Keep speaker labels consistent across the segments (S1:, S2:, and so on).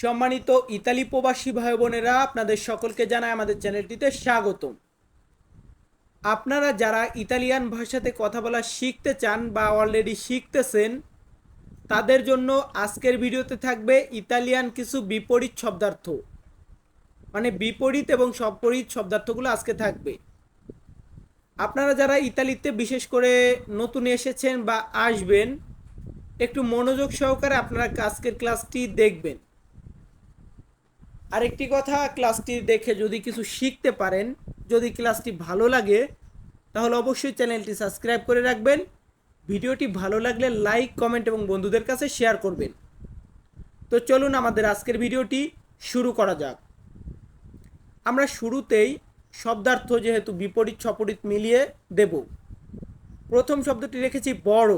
S1: সম্মানিত ইতালি প্রবাসী ভাই বোনেরা, আপনাদের সকলকে জানায় আমাদের চ্যানেলটিতে স্বাগতম। আপনারা যারা ইতালিয়ান ভাষাতে কথা বলা শিখতে চান বা অলরেডি শিখতেছেন, তাদের জন্য আজকের ভিডিওতে থাকবে ইতালিয়ান কিছু বিপরীত শব্দার্থ। মানে বিপরীত এবং সপরীত শব্দার্থগুলো আজকে থাকবে। আপনারা যারা ইতালিতে বিশেষ করে নতুন এসেছেন বা আসবেন, একটু মনোযোগ সহকারে আপনারা আজকের ক্লাসটি দেখবেন। আরেকটি কথা ক্লাসটি দেখে যদি কিছু শিখতে পারেন, যদি ক্লাসটি ভালো লাগে, তাহলে অবশ্যই চ্যানেলটি সাবস্ক্রাইব করে রাখবেন। ভিডিওটি ভালো লাগলে লাইক কমেন্ট এবং বন্ধুদের কাছে শেয়ার করবেন। তো চলুন আমাদের আজকের ভিডিওটি শুরু করা যাক। আমরা শুরুতেই শব্দার্থ যেহেতু বিপরীত, সপরীত মিলিয়ে দেব। প্রথম শব্দটি রেখেছি বড়।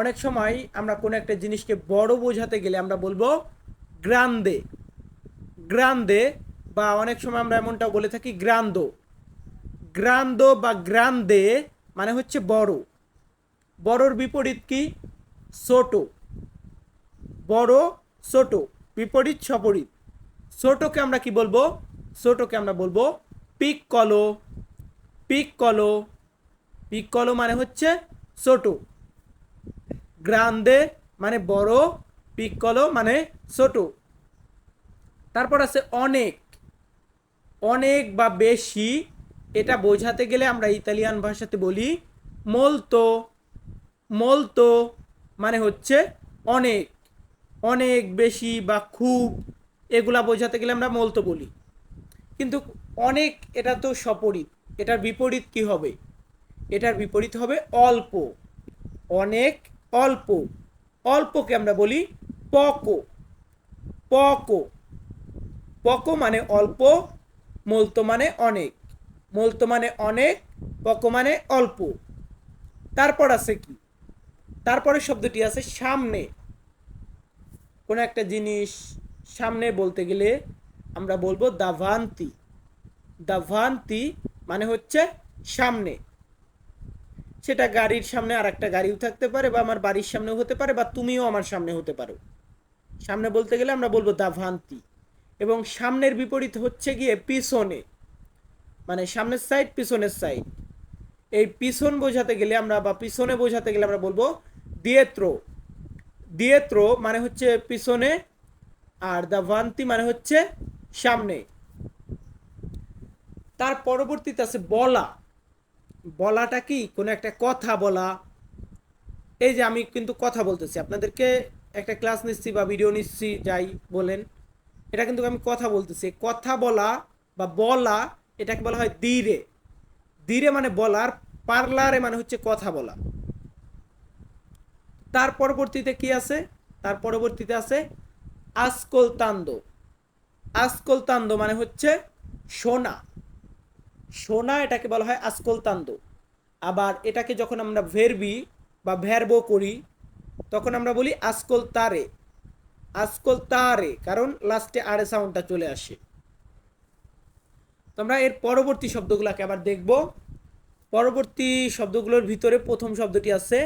S1: অনেক সময় আমরা কোনো একটা জিনিসকে বড় বোঝাতে গেলে আমরা বলব, গ্রান্দে গ্রান্দে বা অনেক সময় আমরা এমনটাও বলে থাকি গ্রান্দো। গ্রান্দো বা গ্রান্দে মানে হচ্ছে বড়। বড়র বিপরীত কি? ছোট। বড়, ছোট। বিপরীত, সপরীত। ছোটকে আমরা কি বলব? ছোটকে আমরা বলব পিক কলো। পিক কলো। পিক কলো মানে হচ্ছে ছোট। গ্রান্দে মানে বড়, পিক কলো মানে ছোট। তারপর আছে অনেক অনেক বা বেশি, এটা বোঝাতে গেলে আমরা ইতালিয়ান ভাষাতে বলি মোলতো মোলতো মানে হচ্ছে অনেক অনেক বেশি বা খুব, এগুলা বোঝাতে গেলে আমরা মোলতো বলি। কিন্তু অনেক এটা তো সপরিত, এটার বিপরীত কি হবে? এটার বিপরীত হবে অল্প, অনেক অল্প, অল্পকে আমরা বলি পকো পকো পকো মানে অল্প, মলতো মানে অনেক। মলতো মানে অনেক, পকো মানে অল্প। তারপর আছে কি? তারপরে শব্দটি আছে সামনে। কোনো একটা জিনিস সামনে বলতে গেলে আমরা বলব দাভান্তি। দাভান্তি মানে হচ্ছে সামনে। সেটা গাড়ির সামনে আর একটা গাড়িও থাকতে পারে বা আমার বাড়ির সামনেও হতে পারে বা তুমিও আমার সামনে হতে পারো। সামনে বলতে গেলে আমরা বলব দাভান্তি। এবং সামনের বিপরীত হচ্ছে গিয়ে পিছনে। মানে সামনের সাইড পিছনের সাইড এই পিছন বোঝাতে গেলে আমরা বা পিছনে বোঝাতে গেলে আমরা বলব দিয়েত্র। দিয়েত্র মানে হচ্ছে পিছনে আর দাভান্তি মানে হচ্ছে সামনে। তার পরবর্তীতে আছে বলা। বলাটা কি? কোনো একটা কথা বলা। এই যে আমি কিন্তু কথা বলতেছি। আপনাদেরকে একটা ক্লাস নিচ্ছি বা ভিডিও নিচ্ছি, যাই বলেন। এটা কিন্তু আমি কথা বলতেছি। কথা বলা বা বলা এটাকে বলা হয় ধীরে ধীরে মানে বলার পার্লারে মানে হচ্ছে কথা বলা। তার পরবর্তীতে কি আছে? তার পরবর্তীতে আছে আসকল তান্দ আসকল তান্দ মানে হচ্ছে সোনা। সোনা এটাকে বলা হয় আসকল তান্দ আবার এটাকে যখন আমরা ভেরবি বা ভ্যারবো করি, তখন আমরা বলি আসকল তারে আসকল তারে কারণ লাস্টে আরে সাউন্ডটা চলে আসে। আমরা এর পরবর্তী শব্দগুলোকে আবার দেখব। পরবর্তী শব্দগুলোর ভিতরে প্রথম শব্দটি আছে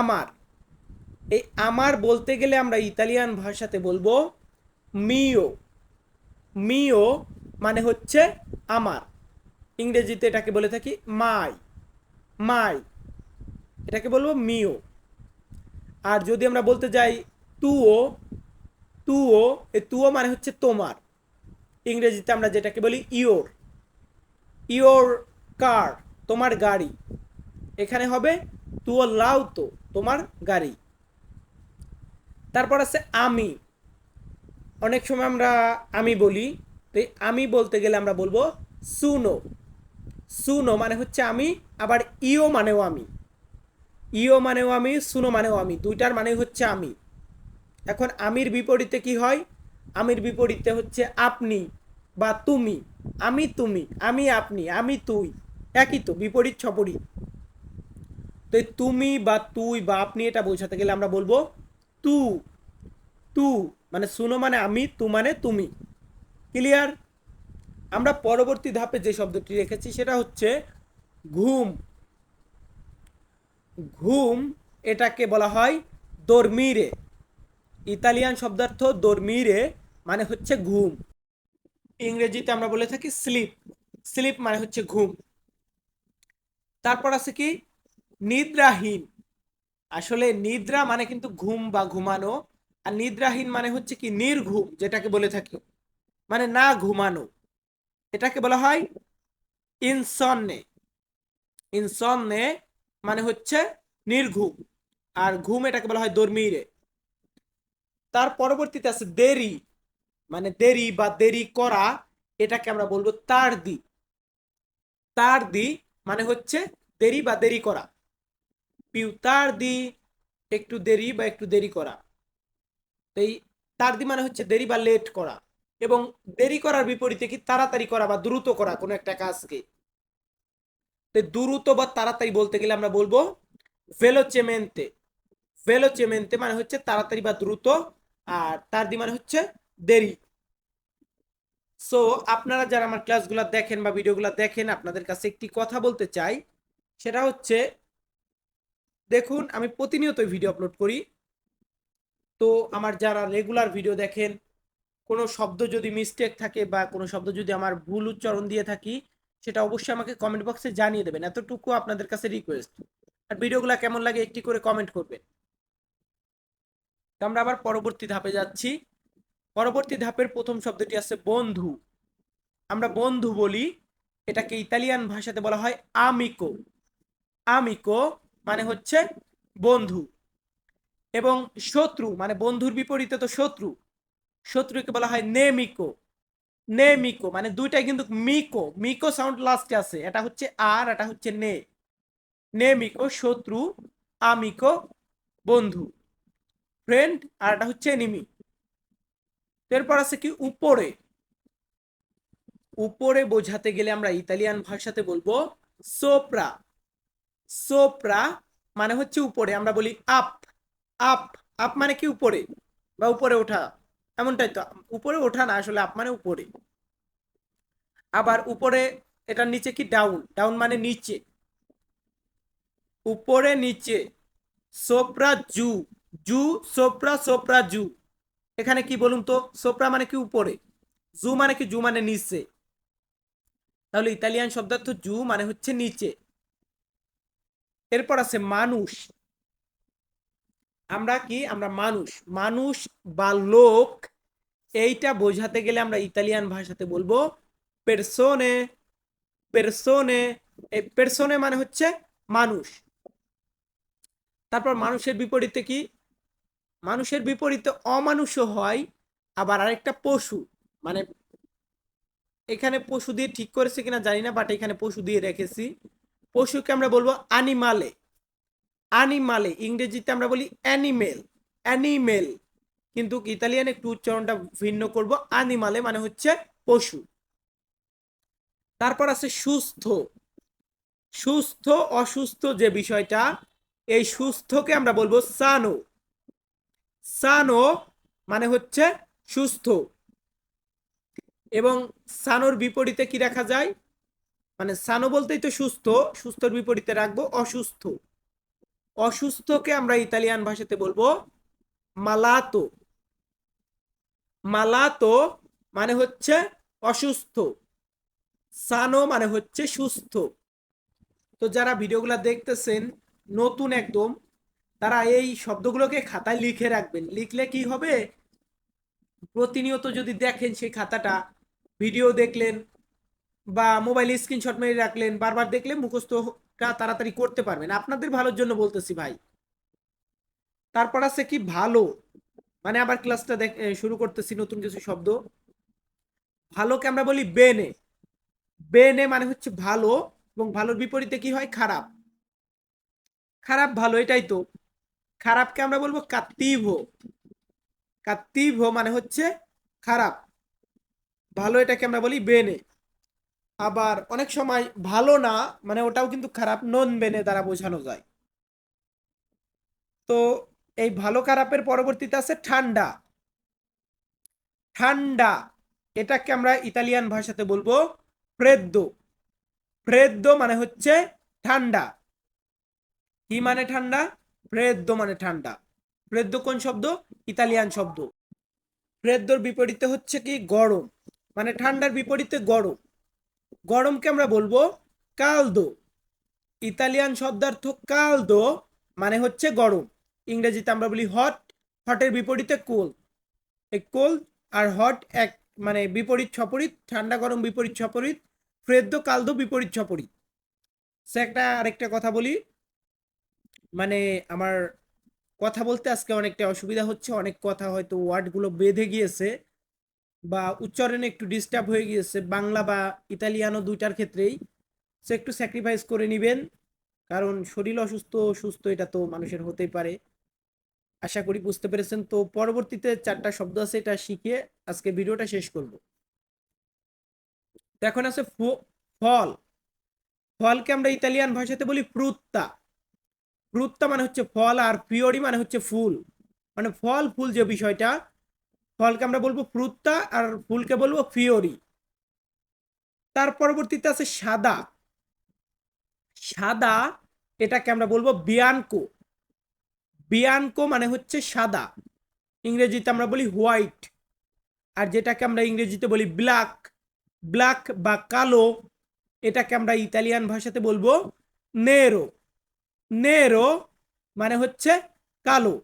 S1: আমার। এই আমার বলতে গেলে আমরা ইতালিয়ান ভাষাতে বলব মিও মিও মানে হচ্ছে আমার। ইংরেজিতে এটাকে বলে থাকি মাই মাই এটাকে বলব মিও আর যদি আমরা বলতে যাই তুও তুও এ তুও মানে হচ্ছে তোমার। ইংরেজিতে আমরা যেটাকে বলি ইওর ইওর কার, তোমার গাড়ি। এখানে হবে তুও লাউ তো, তোমার গাড়ি। তারপর আছে আমি। অনেক সময় আমরা আমি বলি, তো আমি বলতে গেলে আমরা বলব সুনো। সুনো মানে হচ্ছে আমি, আবার ইও মানেও আমি। ইও মানেও আমি, সুনো মানেও আমি। দুইটার মানে হচ্ছে আমি। এখন আমির বিপরীতে কি হয়? আমির বিপরীতে হচ্ছে আপনি বা তুমি, আমি তুমি, আমি আপনি, আমি তুই, একই তো, বিপরীত সপরীত তো তুমি বা তুই বা আপনি এটা বোঝাতে গেলে আমরা বলব তু তু মানে শুনো মানে আমি, তু মানে তুমি। ক্লিয়ার? আমরা পরবর্তী ধাপে যে শব্দটি রেখেছি সেটা হচ্ছে ঘুম। ঘুম এটাকে বলা হয় দর্মিরে। ইতালিয়ান শব্দার্থ দর্মিরে মানে হচ্ছে ঘুম। ইংরেজিতে আমরা বলে থাকি স্লিপ। স্লিপ মানে হচ্ছে ঘুম। তারপর আছে কি? নিদ্রাহীন। আসলে নিদ্রা মানে কিন্তু ঘুম বা ঘুমানো, আর নিদ্রাহীন মানে হচ্ছে কি নির্ঘুম, যেটাকে বলে থাকি। মানে না ঘুমানো। এটাকে বলা হয় ইনসন্নে। ইনসন্নে মানে হচ্ছে নির্ঘুম। আর ঘুম এটাকে বলা হয় দর্মিরে। তার পরবর্তীতে আছে দেরি মানে দেরি বা দেরি করা, এটাকে আমরা বলব তার দি তার দি মানে হচ্ছে দেরি বা দেরি করা। পিউ তার দি একটু দেরি বা একটু দেরি করা। এই তার দি মানে হচ্ছে দেরি বা লেট করা এবং দেরি করার বিপরীতে কি তাড়াতাড়ি করা বা দ্রুত করা কোনো একটা কাজকে। তো দ্রুত বা তাড়াতাড়ি বলতে গেলে আমরা বলব ভেলোচেমেন্তে। ভেলোচেমেন্তে মানে হচ্ছে তাড়াতাড়ি বা দ্রুত আর তার মানে হচ্ছে দেরি। সো আপনারা যারা আমার ক্লাসগুলো দেখেন বা ভিডিওগুলো দেখেন, আপনাদের কাছে একটি কথা বলতে চাই। সেটা হচ্ছে, দেখুন, আমি প্রতিনিয়ত ভিডিও আপলোড করি। তো আমার যারা রেগুলার ভিডিও দেখেন, কোনো শব্দ যদি মিস্টেক থাকে বা কোনো শব্দ যদি আমার ভুল উচ্চারণ দিয়ে থাকি, সেটা অবশ্যই আমাকে কমেন্ট বক্সে জানিয়ে দেবেন। এতটুকু আপনাদের কাছে রিকোয়েস্ট আর ভিডিওগুলো কেমন লাগে একটি করে কমেন্ট করবেন। আমরা আবার পরবর্তী ধাপে যাচ্ছি। পরবর্তী ধাপের প্রথম শব্দটি আছে বন্ধু। আমরা বন্ধু বলি, এটাকে ইতালিয়ান ভাষাতে বলা হয় আমিকো আমিকো মানে হচ্ছে বন্ধু। এবং শত্রু মানে বন্ধুর বিপরীতে তো শত্রু। শত্রুকে বলা হয় নেমিকো। নেমিকো মানে দুইটাই কিন্তু মিকো। মিকো সাউন্ড লাস্টে আছে। এটা হচ্ছে আর, এটা হচ্ছে নে। নেমিকো, শত্রু আমিকো বন্ধু। ফ্রেন্ড আর এটা হচ্ছে এনিমি। এরপর আছে কি? উপরে। উপরে বোঝাতে গেলে আমরা ইতালিয়ান ভাষাতে বলব সোপ্রা। সোপ্রা মানে হচ্ছে উপরে, আমরা বলি আপ। আপ। আপ মানে কি উপরে? বা উপরে ওঠা। এমনটাই তো। উপরে ওঠা না, আসলে আপ মানে উপরে। আবার উপরে, এটার নিচে কি? ডাউন। ডাউন মানে নিচে। উপরে, নিচে। সোপ্রা জু। জু, সোপ্রা সোপ্রা, জু। এখানে কি বলুন তো? সোপ্রা মানে কি উপরে? জু মানে কি? জু মানে নিচে। তাহলে ইতালিয়ান শব্দার্থ জু মানে হচ্ছে নিচে। এরপর আছে মানুষ। আমরা কি? আমরা মানুষ। মানুষ বা লোক, এইটা বোঝাতে গেলে আমরা ইতালিয়ান ভাষাতে বলব পেরসোনে পেরসোনে এই পেরসোনে মানে হচ্ছে মানুষ। তারপর মানুষের বিপরীতে কি? মানুষের বিপরীতে অমানুষও হয়, আবার আরেকটা পশু। মানে এখানে পশু দিয়ে ঠিক করেছে কিনা জানি না বাট এখানে পশু দিয়ে রেখেছি। পশুকে আমরা বলব আনিমালে আনিমালে ইংরেজিতে আমরা বলি অ্যানিমেল অ্যানিমেল কিন্তু ইতালিয়ান একটু উচ্চারণটা ভিন্ন করব। আনিমালে মানে হচ্ছে পশু। তারপর আছে সুস্থ। সুস্থ, অসুস্থ যে বিষয়টা, এই সুস্থকে আমরা বলব সানো। সানো মানে হচ্ছে সুস্থ। এবং সানোর বিপরীতে কি রাখা যায়? মানে সানো বলতেই তো সুস্থ, সুস্থর বিপরীতে রাখব অসুস্থ। অসুস্থকে আমরা ইতালিয়ান ভাষাতে বলব মালাতো। মালাতো মানে হচ্ছে অসুস্থ। সানো মানে হচ্ছে সুস্থ। তো যারা ভিডিওগুলো দেখতেছেন, নতুন একদম তারা এই শব্দগুলোকে খাতায় লিখে রাখবেন। লিখলে কি হবে? প্রতিনিয়ত যদি দেখেন সেই খাতাটা, ভিডিও দেখলেন বা মোবাইল স্ক্রিনশট মেরে রাখলেন, বারবার দেখলে মুখস্থটা তাড়াতাড়ি করতে পারবেন। আপনাদের ভালোর জন্য বলতেছি ভাই। তারপর আছে কি? ভালো। মানে আবার ক্লাসটা দেখ শুরু করতেছি নতুন কিছু শব্দ। ভালোকে আমরা বলি বেনে। বেনে মানে হচ্ছে ভালো এবং ভালোর বিপরীতে কি হয়? খারাপ। খারাপ, ভালো, এটাই তো। খারাপকে আমরা বলব কাত্তিভো। কাত্তিভো মানে হচ্ছে খারাপ। ভালো এটাকে আমরা বলি বেনে। আবার অনেক সময় ভালো না মানে ওটাও কিন্তু খারাপ, নন বেনে দ্বারা বোঝানো যায়। তো এই ভালো খারাপের পরবর্তীতে আছে ঠান্ডা। ঠান্ডা, এটাকে আমরা ইতালিয়ান ভাষাতে বলব ফ্রেদ্দো। ফ্রেদ্দো মানে হচ্ছে ঠান্ডা। কি মানে ঠান্ডা? ফ্রেদ্দো মানে ঠান্ডা। ফ্রেদ্দো কোন শব্দ? ইতালিয়ান শব্দ। ফ্রেদ্দোর বিপরীতে হচ্ছে কি? গরম। মানে ঠান্ডার বিপরীতে গরম। গরমকে আমরা বলব কালদো। ইতালিয়ান শব্দার্থ কালদো মানে হচ্ছে গরম। ইংরেজিতে আমরা বলি হট। হটের বিপরীতে কোল। এই কোল আর হট এক মানে বিপরীত ছপরিত ঠান্ডা, গরম বিপরীত ছপরিত ফ্রেদ্দ কালদো বিপরীত ছপরিত সে একটা আরেকটা কথা বলি। মানে আমার কথা বলতে আজকে অনেকটা অসুবিধা হচ্ছে, অনেক কথা হয়তো ওয়ার্ডগুলো বেঁধে গিয়েছে বা উচ্চারণে একটু ডিস্টার্ব হয়ে গিয়েছে, বাংলা বা ইতালিয়ানো দুইটার ক্ষেত্রেই। সে একটু স্যাক্রিফাইস করে নেবেন, কারণ শরীর অসুস্থ, সুস্থ এটা তো মানুষের হতেই পারে। আশা করি বুঝতে পেরেছেন। তো পরবর্তীতে চারটা শব্দ আছে, এটা শিখে আজকে ভিডিওটা শেষ করব। এখন আছে ফল। ফলকে আমরা ইতালিয়ান ভাষাতে বলি ফ্রুত্তা। ফ্রুত্তা মানে হচ্ছে ফল আর ফিওরি মানে হচ্ছে ফুল। মানে ফল, ফুল যে বিষয়টা, ফলকে আমরা বলব ফ্রুত্তা আর ফুলকে বলব ফিওরি তার পরবর্তীতে আছে সাদা। সাদা এটাকে আমরা বলব বিয়ানকো। বিয়ানকো মানে হচ্ছে সাদা। ইংরেজিতে আমরা বলি হোয়াইট। আর যেটাকে আমরা ইংরেজিতে বলি ব্ল্যাক। ব্ল্যাক বা কালো, এটাকে আমরা ইতালিয়ান ভাষাতে বলব নেরো। নেরো মানে হচ্ছে কালো,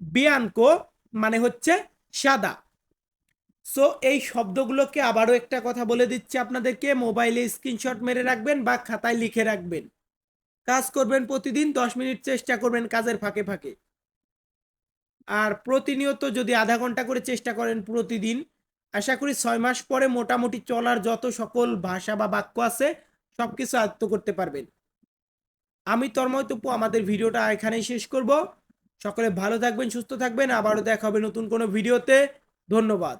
S1: বিয়ানকো মানে হচ্ছে সাদা। সো এই শব্দগুলোকে আবারও একটা কথা বলে দিচ্ছি আপনাদেরকে, মোবাইলে স্ক্রিনশট মেরে রাখবেন বা খাতায় লিখে রাখবেন। কাজ করবেন প্রতিদিন, দশ মিনিট চেষ্টা করবেন কাজের ফাঁকে ফাঁকে। আর প্রতিনিয়ত যদি আধা ঘণ্টা করে চেষ্টা করেন প্রতিদিন, আশা করি ছয় মাস পরে মোটামুটি চলার যত সকল ভাষা বা বাক্য আছে সব কিছু আয়ত্ত করতে পারবেন। আমি তর্ময় তপু, আমাদের ভিডিওটা এখানেই শেষ করব। সকলে ভালো থাকবেন, সুস্থ থাকবেন। আবারও দেখা হবে নতুন কোনো ভিডিওতে। ধন্যবাদ।